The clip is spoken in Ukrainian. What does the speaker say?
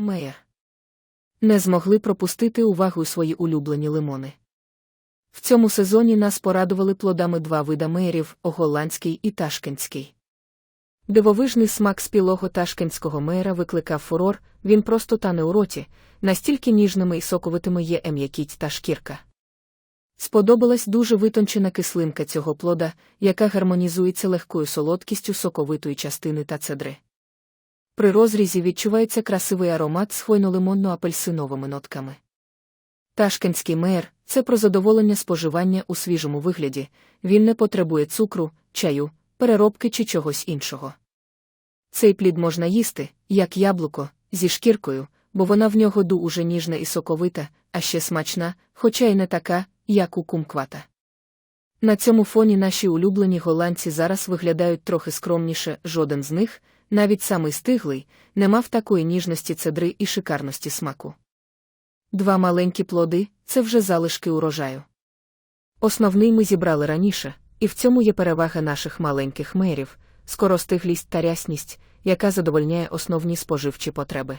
Мея. Не змогли пропустити увагу свої улюблені лимони. В цьому сезоні нас порадували плодами два вида меєрів голландський і ташкентський. Дивовижний смак спілого ташкентського меєра викликав фурор, він просто тане у роті, настільки ніжними і соковитими є ем'якіть та шкірка. Сподобалась дуже витончена кислинка цього плода, яка гармонізується легкою солодкістю соковитої частини та цедри. При розрізі відчувається красивий аромат з хвойно-лимонно-апельсиновими нотками. Ташкентський меєр це про задоволення споживання у свіжому вигляді, він не потребує цукру, чаю, переробки чи чогось іншого. Цей плід можна їсти, як яблуко, зі шкіркою, бо вона в нього дуже ніжна і соковита, а ще смачна, хоча й не така, як у кумквата. На цьому фоні наші улюблені голландці зараз виглядають трохи скромніше, жоден з них, навіть самий стиглий, не мав такої ніжності цедри і шикарності смаку. Два маленькі плоди це вже залишки урожаю. Основний ми зібрали раніше, і в цьому є перевага наших маленьких мерів, скоростиглість та рясність, яка задовольняє основні споживчі потреби.